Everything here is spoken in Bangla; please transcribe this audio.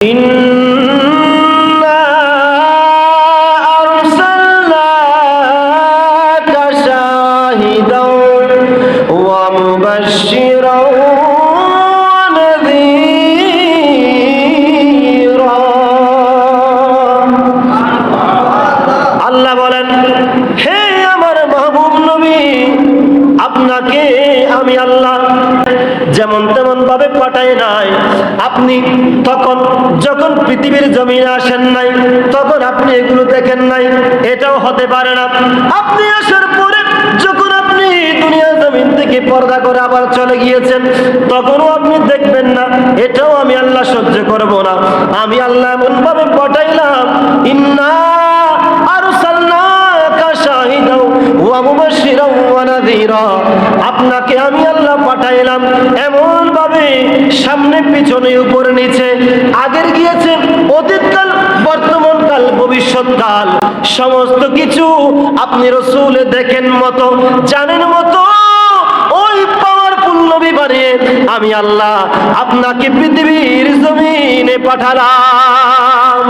إنا أرسلناك شاهدا ومبشرا ونذيرا আল্লাহ বলেন হে আমার মাহবুব নবী আপনাকে আমি আল্লাহ যেমন তেমন ভাবে পাঠাই নাই আপনি তখন যখন পৃথিবীর জমিনে আসেন নাই, তখন আপনি এগুলো দেখেন নাই। এটাও হতে পারে না। আপনি আসার পরে যখন আপনি দুনিয়া জমিন থেকে পর্দা করে আবার চলে গিয়েছেন, তখনও আপনি দেখবেন না। এটাও আমি আল্লাহ সহ্য করব না। আমি আল্লাহ এমন ভাবে পাঠাইলাম, ইন্না নাযীরা। আপনাকে আমি আল্লাহ পাঠাইলাম এমন ভাবে সামনে, পিছনে, উপরে, নিচে নিয়ামতকাল সমস্ত কিছু আপনি রসুল দেখেন মতো, জানেন মতো, ওই পাওয়ারফুল আমি আল্লাহ আপনাকে পৃথিবীর জমিনে পাঠালাম।